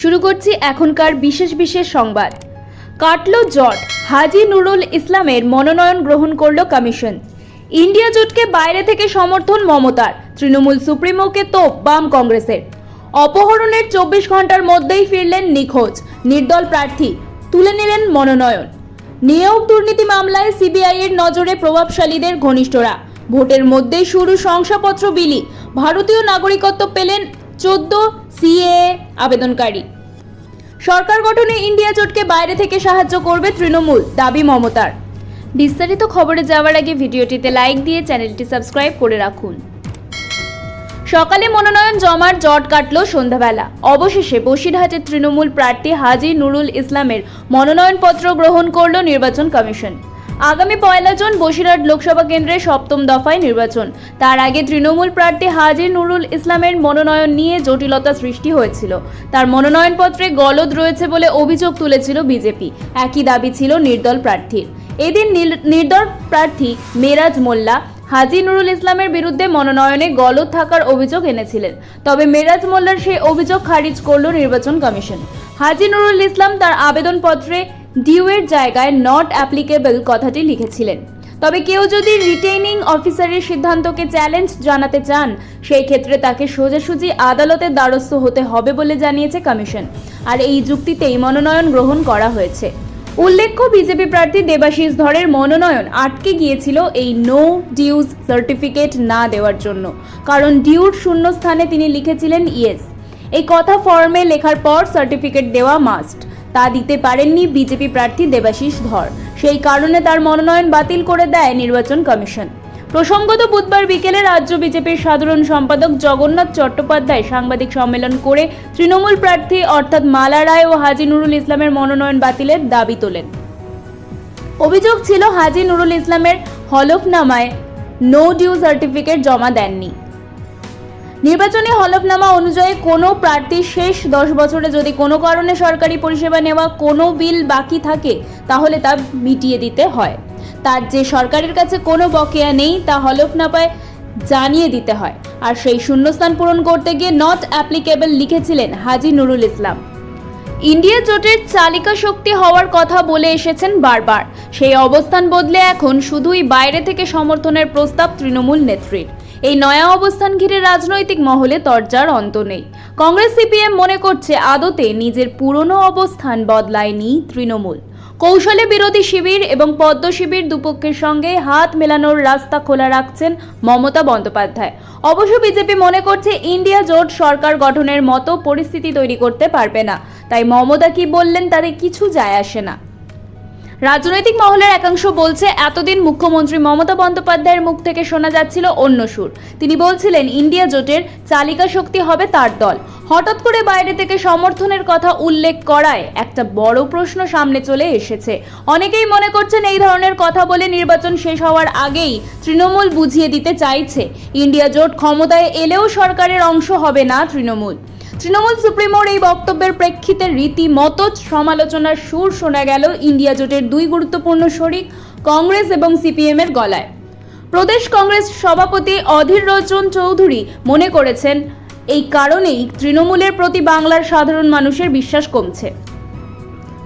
শুরু করছি এখনকার বিশেষ বিশেষ সংবাদ। কাটল জট, হাজি নুরুল ইসলামের মনোনয়ন গ্রহণ করল কমিশন। ইন্ডিয়া জোটকে বাইরে থেকে সমর্থন মমতার, তৃণমূল সুপ্রিমোকে তোপ বাম কংগ্রেসের। অপহরণের চব্বিশ ঘণ্টার মধ্যেই ফিরলেন নিখোঁজ, নির্দল প্রার্থী, তুলে নিলেন মনোনয়ন। নিয়োগ দুর্নীতি মামলায় সিবিআই এর নজরে প্রভাবশালীদের ঘনিষ্ঠরা। ভোটের মধ্যেই শুরু শংসাপত্র বিলি, ভারতীয় নাগরিকত্ব পেলেন চোদ্দ সিএ আবেদনকারী। সরকার গঠনে ইন্ডিয়া জোটকে বাইরে থেকে সাহায্য করবে তৃণমূল, দাবি মমতার। বিস্তারিত খবরে যাওয়ার আগে ভিডিওটিতে লাইক দিয়ে চ্যানেলটি সাবস্ক্রাইব করে রাখুন। সকালে মনোনয়ন জমার জট কাটল সন্ধ্যাবেলা। অবশেষে বসিরহাটের তৃণমূল প্রার্থী হাজি নুরুল ইসলামের মনোনয়নপত্র গ্রহণ করল নির্বাচন কমিশন। আগামী পয়লা জুন বসিরহাট লোকসভা কেন্দ্রের সপ্তম দফায় নির্বাচন। তার আগে তৃণমূল প্রার্থী হাজি নুরুল ইসলামের মনোনয়ন নিয়ে জটিলতা সৃষ্টি হয়েছিল। তার মনোনয়নপত্রে গলদ রয়েছে বলে অভিযোগ তুলেছিল বিজেপি। একই দাবি ছিল নির্দল প্রার্থীর। এদিন নির্দল প্রার্থী মেরাজ মোল্লা হাজি নুরুল ইসলামের বিরুদ্ধে মনোনয়নে গলদ থাকার অভিযোগ এনেছিলেন। তবে মেরাজ মোল্লার সেই অভিযোগ খারিজ করল নির্বাচন কমিশন। হাজি নুরুল ইসলাম তার আবেদনপত্রে ডিউয়ের জায়গায় নট অ্যাপ্লিকেবল কথাটি লিখেছিলেন। তবে কেউ যদি রিটেইনিং অফিসারের সিদ্ধান্তকে চ্যালেঞ্জ জানাতে চান, সেই ক্ষেত্রে তাকে সোজাসুজি আদালতের দ্বারস্থ হতে হবে বলে জানিয়েছে কমিশন। আর এই যুক্তিতেই মনোনয়ন গ্রহণ করা হয়েছে। উল্লেখ্য, বিজেপি প্রার্থী দেবাশিস ধরের মনোনয়ন আটকে গিয়েছিল এই নো ডিউজ সার্টিফিকেট না দেওয়ার জন্য। কারণ ডিউর শূন্য স্থানে তিনি লিখেছিলেন ইয়েস এই কথা ফর্মে লেখার পর সার্টিফিকেট দেওয়া মাস্ট তা দিতে পারেননি বিজেপি প্রার্থী দেবাশিস ধর। সেই কারণে তার মনোনয়ন বাতিল করে দেয় নির্বাচন কমিশন। প্রসঙ্গত বুধবার বিকেলে রাজ্য বিজেপির সাধারণ সম্পাদক জগন্নাথ চট্টোপাধ্যায় সাংবাদিক সম্মেলন করে তৃণমূল প্রার্থী অর্থাৎ মালা রায় ও হাজি নুরুল ইসলামের মনোনয়ন বাতিলের দাবি তোলেন। অভিযোগ ছিল হাজি নুরুল ইসলামের হলফনামায় নো ডিউ সার্টিফিকেট জমা দেননি। নির্বাচনী হলফনামা অনুযায়ী কোনো প্রার্থী শেষ দশ বছরে যদি কোনো কারণে সরকারি পরিষেবা নেওয়া কোনো বিল বাকি থাকে, তাহলে তা মিটিয়ে দিতে হয়। তার যে সরকারের কাছে কোনো বকেয়া নেই, তা হলফনামায় জানিয়ে দিতে হয়। আর সেই শূন্যস্থান পূরণ করতে গিয়ে নট অ্যাপ্লিকেবল লিখেছিলেন হাজি নুরুল ইসলাম। ইন্ডিয়া জোটের চালিকা শক্তি হওয়ার কথা বলে এসেছেন বারবার। সেই অবস্থান বদলে এখন শুধুই বাইরে থেকে সমর্থনের প্রস্তাব তৃণমূল নেত্রীর। এই নয়া অবস্থান ঘিরে রাজনৈতিক মহলে তরজার অন্ত নেই। কংগ্রেস সিপিএম মনে করছে আদতে নিজের পুরনো অবস্থান বদলায়নি তৃণমূল। কৌশলে বিরোধী শিবির এবং পদ্ম শিবির দুপক্ষের সঙ্গে হাত মেলানোর রাস্তা খোলা রাখছেন মমতা বন্দ্যোপাধ্যায়। অবশ্য বিজেপি মনে করছে ইন্ডিয়া জোট সরকার গঠনের মতো পরিস্থিতি তৈরি করতে পারবে না। তাই মমতা কি বললেন তাতে কিছু যায় আসে না। রাজনৈতিক মহলের একাংশ বলছে, এতদিন মুখ্যমন্ত্রী মমতা বন্দ্যোপাধ্যায়ের মুখ থেকে শোনা যাচ্ছিল অন্য সুর। তিনি বলছিলেন, ইন্ডিয়া জোটের চালিকা শক্তি হবে তার দল। হঠাৎ করে বাইরে থেকে সমর্থনের কথা উল্লেখ করায় একটা বড় প্রশ্ন সামনে চলে এসেছে। অনেকেই মনে করছেন এই ধরনের কথা বলে নির্বাচন শেষ হওয়ার আগেই তৃণমূল বুঝিয়ে দিতে চাইছে। ইন্ডিয়া জোট ক্ষমতায় এলেও সরকারের অংশ হবে না তৃণমূল। তৃণমূল সুপ্রিমোর এই বক্তব্যের প্রেক্ষিতে রীতিমতো সমালোচনার সুর শোনা গেল ইন্ডিয়া জোটের দুই গুরুত্বপূর্ণ শরিক, কংগ্রেস এবং সিপিএম এর গলায়। প্রদেশ কংগ্রেস সভাপতি অধীর রঞ্জন চৌধুরী মনে করেছেন, এই কারণেই তৃণমূলের প্রতি বাংলার সাধারণ মানুষের বিশ্বাস কমছে।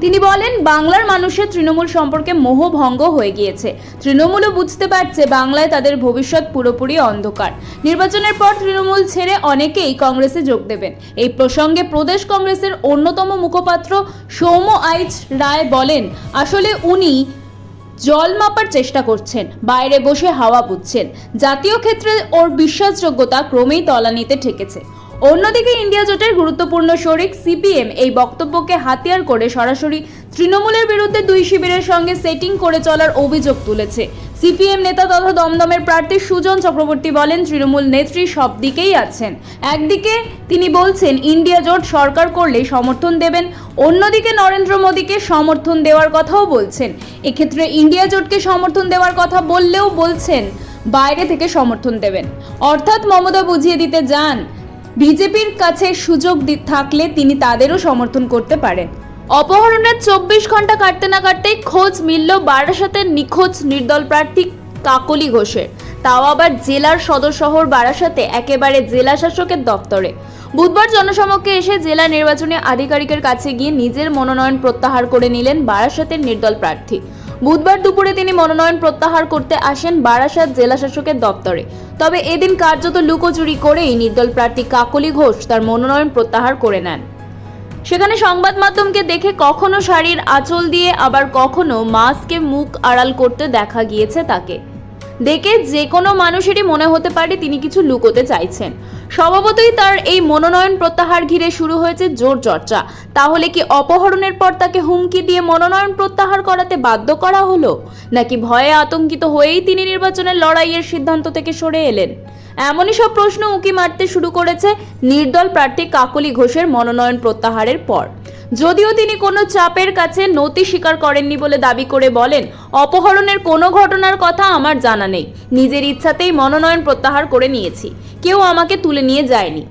তিনি বলেন, বাংলার মানুষের তৃণমূল সম্পর্কে মোহভঙ্গ হয়ে গিয়েছে। তৃণমূলও বুঝতে পারছে বাংলায় তাদের ভবিষ্যৎ পুরোপুরি অন্ধকার। নির্বাচনের পর তৃণমূল ছেড়ে অনেকেই কংগ্রেসে যোগ দেবেন। এই প্রসঙ্গে প্রদেশ কংগ্রেসের অন্যতম মুখপাত্র সৌম্য আইচ রায় বলেন, আসলে উনি জল মাপার চেষ্টা করছেন, বাইরে বসে হাওয়া বুঝছেন। জাতীয় ক্ষেত্রে ওর বিশ্বাসযোগ্যতা ক্রমেই তলানিতে ঠেকেছে। অন্যদিকে ইন্ডিয়া জোটের গুরুত্বপূর্ণ শরিক সিপিএম এই বক্তব্যকে হাতিয়ার করে সরাসরি তৃণমূলের বিরুদ্ধে দুই শিবিরের সঙ্গে সেটিং করে চলার অভিযোগ তুলেছে। সিপিএম নেতা তথা দমদমের প্রার্থী সুজন চক্রবর্তী বলেন, তৃণমূল নেত্রী সব দিকেই আছেন। একদিকে তিনি বলছেন, ইন্ডিয়া জোট সরকার করলে সমর্থন দেবেন। অন্যদিকে নরেন্দ্র মোদীকে সমর্থন দেওয়ার কথাও বলছেন। এক্ষেত্রে ইন্ডিয়া জোটকে সমর্থন দেওয়ার কথা বললেও বলছেন, বাইরে থেকে সমর্থন দেবেন। অর্থাৎ মমতা বুঝিয়ে দিতে যান বিজেপির কাছে সুযোগ থাকলে তিনি তাদেরও সমর্থন করতে পারেন। অপহরণের চব্বিশ ঘণ্টা কাটতে না কাটতেই খোঁজ মিলল বারাসাতের নিখোঁজ নির্দল প্রার্থী কাকলি ঘোষের। তাও আবার জেলার সদর শহর বারাসাতে একেবারে জেলা শাসকের দপ্তরে। বুধবার জনসমক্ষে এসে জেলা নির্বাচনী আধিকারিকের কাছে গিয়ে নিজের মনোনয়ন প্রত্যাহার করে নিলেন বারাসাতের নির্দল প্রার্থী। বুধবার দুপুরে তিনি মনোনয়ন প্রত্যাহার করতে আসেন বারাসাত জেলাশাসকের দপ্তরে। তবে এদিন কার্যত লুকোচুরি করেই নির্দল প্রার্থী কাকলি ঘোষ তার মনোনয়ন প্রত্যাহার করে নেন। সেখানে সংবাদ মাধ্যমকে দেখে কখনো শাড়ির আঁচল দিয়ে আবার কখনো মাস্কে মুখ আড়াল করতে দেখা গিয়েছে তাকে। দেখে যে কোনো মানুষেরই মনে হতে পারে তিনি কিছু লুকোতে চাইছেন। স্বভাবতই তার এই মনোনয়ন প্রত্যাহার ঘিরে শুরু হয়েছে জোর চর্চা। তাহলে কি অপহরণের পর তাকে হুমকি দিয়ে মনোনয়ন প্রত্যাহার করাতে বাধ্য করা হলো? নাকি ভয়ে আতঙ্কিত হয়েই তিনি নির্বাচনের লড়াইয়ের সিদ্ধান্ত থেকে সরে এলেন? এমনই সব প্রশ্ন উঁকি মারতে শুরু করেছে নির্দল প্রার্থী কাকলি ঘোষের মনোনয়ন প্রত্যাহারের পর। যদিও তিনি কোনো চাপের কাছে নতি স্বীকার করেননি বলে দাবি করে বলেন, অপহরণের কোনো ঘটনার কথা আমার জানা নেই। নিজের ইচ্ছাতেই মনোনয়ন প্রত্যাহার করে নিয়েছি। কেউ আমাকে তুলে নিয়ে যায়নি।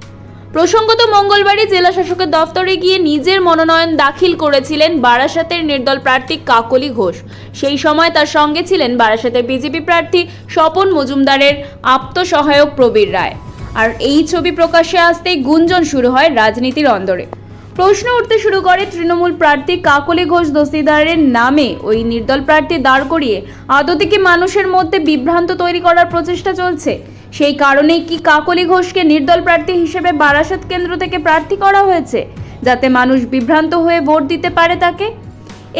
প্রসঙ্গত মঙ্গলবারই জেলা শাসকের দফতরে গিয়ে নিজের মনোনয়ন দাখিল করেছিলেন বারাসাতের নির্দল প্রার্থী কাকলি ঘোষ। সেই সময় তার সঙ্গে ছিলেন বারাসাতের বিজেপি প্রার্থী স্বপন মজুমদারের আপ্তসহায়ক প্রবীর রায়। আর এই ছবি প্রকাশ্যে আসতেই গুঞ্জন শুরু হয় রাজনীতির অন্দরে। প্রশ্ন উঠতে শুরু করে তৃণমূল প্রার্থী কাকলি ঘোষ দস্তিদারের নামে। ওই নির্দল প্রার্থী দাঁড় করিয়ে আদতে কি মানুষের মধ্যে বিভ্রান্ত তৈরি করার প্রচেষ্টা চলছে। সেই কারণেই কি কাকলি ঘোষকে নির্দল প্রার্থী হিসেবে বারাসাত কেন্দ্র থেকে প্রার্থী করা হয়েছে, যাতে মানুষ বিভ্রান্ত হয়ে ভোট দিতে পারে তাকে?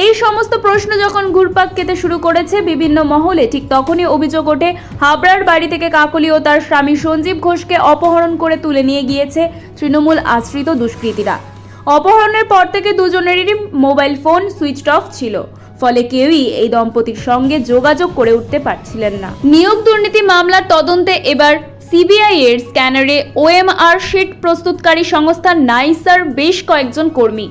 এই সমস্ত প্রশ্ন যখন ঘুরপাক খেতে শুরু করেছে বিভিন্ন মহলে, ঠিক তখনই অভিযোগ ওঠে, হাবড়ার বাড়ি থেকে কাকলি ও তার স্বামী সঞ্জীব ঘোষকে অপহরণ করে তুলে নিয়ে গিয়েছে তৃণমূল আশ্রিত দুষ্কৃতীরা। অপহরণের পর থেকে দুজনেরই মোবাইল ফোন সুইচড অফ ছিল। ফলে কেউই এই দম্পতির সঙ্গে যোগাযোগ করে উঠতে পারছিলেন না। নিয়োগ দুর্নীতি মামলার তদন্তে এবার সিবিআই এর স্ক্যানারে ওএমআর শিট প্রস্তুতকারী সংস্থা নাইসার বেশ কয়েকজন কর্মী।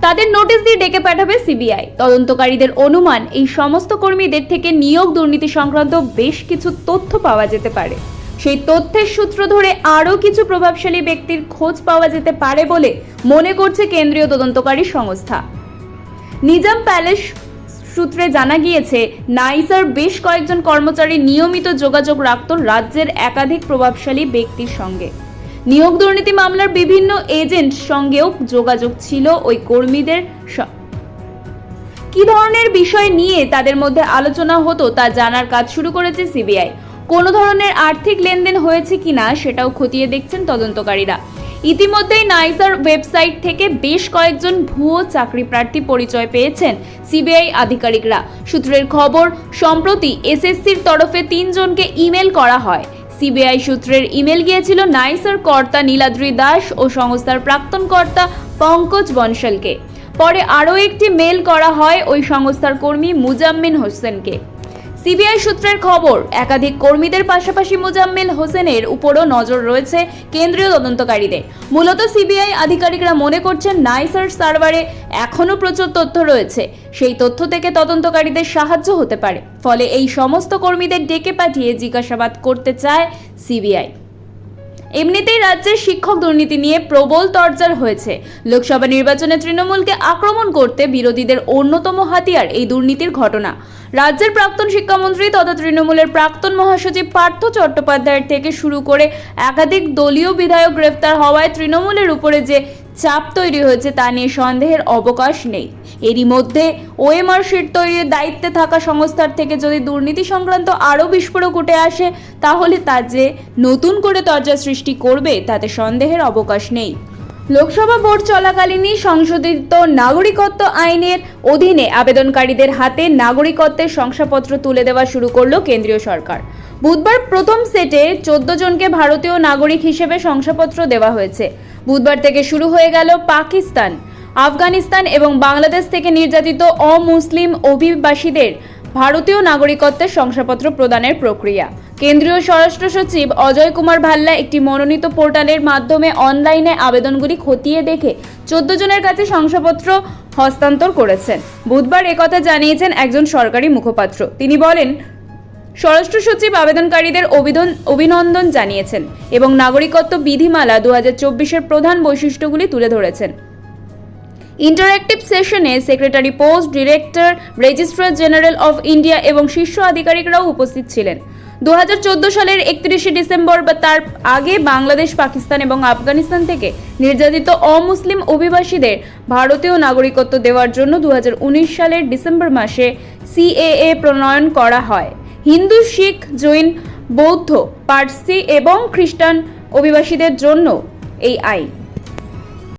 তাদের নোটিশ দিয়ে ডেকে পাঠাবে সিবিআই। তদন্তকারীদের অনুমান, এই সমস্ত কর্মীদের থেকে নিয়োগ দুর্নীতি সংক্রান্ত বেশ কিছু তথ্য পাওয়া যেতে পারে। সেই তথ্যের সূত্র ধরে আরও কিছু প্রভাবশালী ব্যক্তির খোঁজ পাওয়া যেতে পারে বলে মনে করছে কেন্দ্রীয় তদন্তকারী সংস্থা। নিজাম প্যালেস সূত্রে জানা গিয়েছে নাইসার বেশ কয়েকজন কর্মচারী নিয়মিত যোগাযোগ রাখত রাজ্যের একাধিক প্রভাবশালী ব্যক্তির সঙ্গে। নিয়োগ দুর্নীতি মামলার বিভিন্ন এজেন্ট সঙ্গেও যোগাযোগ ছিল ওই কর্মীদের কি ধরনের বিষয় নিয়ে তাদের মধ্যে আলোচনা হতো তা জানার কাজ শুরু করেছে সিবিআই। কোনো ধরনের আর্থিক লেনদেন হয়েছে কিনা সেটাও খতিয়ে দেখছেন তদন্তকারীরা। ইতিমধ্যেই নাইসার ওয়েবসাইট থেকে বেশ কয়েকজন ভুয়ো চাকরি প্রার্থী পরিচয় পেয়েছেন সিবিআই আধিকারিকরা। সূত্রের খবর, সম্প্রতি এসএসসির তরফে তিনজনকে ইমেল করা হয়। সিবিআই সূত্রের ইমেল গিয়েছিল নাইসার কর্তা নীলাদ্রি দাস ও সংস্থার প্রাক্তন কর্তা পঙ্কজ বনশালকে। পরে আরও একটি মেল করা হয় ওই সংস্থার কর্মী মুজাম্মিন হোসেনকে। সিবিআই সূত্রের খবর, একাধিক কর্মীদের পাশাপাশি মোজাম্মেল হোসেনের উপরও নজর রয়েছে কেন্দ্রীয় তদন্তকারীদের। মূলত সিবিআই আধিকারিকরা মনে করছেন, নাইসার সার্ভারে এখনও প্রচুর তথ্য রয়েছে। সেই তথ্য থেকে তদন্তকারীদের সাহায্য হতে পারে। ফলে এই সমস্ত কর্মীদের ডেকে পাঠিয়ে জিজ্ঞাসাবাদ করতে চায় সিবিআই। এমনিতেই রাজ্যে শিক্ষক দুর্নীতি নিয়ে প্রবল তরজার হয়েছে। লোকসভা নির্বাচনে তৃণমূলকে আক্রমণ করতে বিরোধীদের অন্যতম হাতিয়ার এই দুর্নীতির ঘটনা। রাজ্যের প্রাক্তন শিক্ষামন্ত্রী তথা তৃণমূলের প্রাক্তন মহাসচিব পার্থ চট্টোপাধ্যায়ের থেকে শুরু করে একাধিক দলীয় বিধায়ক গ্রেফতার হওয়ায় তৃণমূলের উপরে যে চাপ তৈরি হয়েছে তা নিয়ে সন্দেহের অবকাশ নেই। এরই মধ্যে ওএমআর শিট তৈরির দায়িত্বে থাকা সংস্থার থেকে যদি দুর্নীতি সংক্রান্ত আরও বিস্ফোরক উঠে আসে, তাহলে তা যে নতুন করে তর্জা সৃষ্টি করবে, তাতে সন্দেহের অবকাশ নেই। লোকসভা ভোট চলাকালীনই সংশোধিত নাগরিকত্ব আইনের অধীনে আবেদনকারীদের হাতে নাগরিকত্বের শংসাপত্র তুলে দেওয়া শুরু করল কেন্দ্রীয় সরকার। বুধবার প্রথম সেটে চোদ্দ জনকে ভারতীয় নাগরিক হিসেবে শংসাপত্র দেওয়া হয়েছে। বুধবার থেকে শুরু হয়ে গেল পাকিস্তান। আফগানিস্তান এবং বাংলাদেশ থেকে নির্যাতিত অমুসলিম অভিবাসীদের ভারতীয় নাগরিকত্বের শংসাপত্র প্রদানের প্রক্রিয়া। কেন্দ্রীয় স্বরাষ্ট্র সচিব অজয় কুমার ভাল্লা একটি মনোনীত পোর্টালের মাধ্যমে অনলাইনে আবেদনগুলি খতিয়ে দেখে চোদ্দ জনের কাছে শংসাপত্র হস্তান্তর করেছেন। বুধবার একথা জানিয়েছেন একজন সরকারি মুখপাত্র। তিনি বলেন, স্বরাষ্ট্র সচিব আবেদনকারীদের অভিনন্দন জানিয়েছেন এবং নাগরিকত্ব বিধিমালা দু হাজার প্রধান বৈশিষ্ট্যগুলি তুলে ধরেছেন। ইন্টারঅ্যাক্টিভ সেশনে secretary post, director, registrar general of India এবং শীর্ষ আধিকারিকরাও উপস্থিত ছিলেন। দু হাজার চোদ্দ সালের একত্রিশে ডিসেম্বর বা তার আগে বাংলাদেশ, পাকিস্তান এবং আফগানিস্তান থেকে নির্যাতিত অমুসলিম অভিবাসীদের ভারতীয় নাগরিকত্ব দেওয়ার জন্য দু হাজার উনিশ সালের ডিসেম্বর মাসে সিএএ প্রণয়ন করা হয়। হিন্দু, শিখ, জৈন, বৌদ্ধ, পার্সি এবং খ্রিস্টান অভিবাসীদের জন্য এই আইন।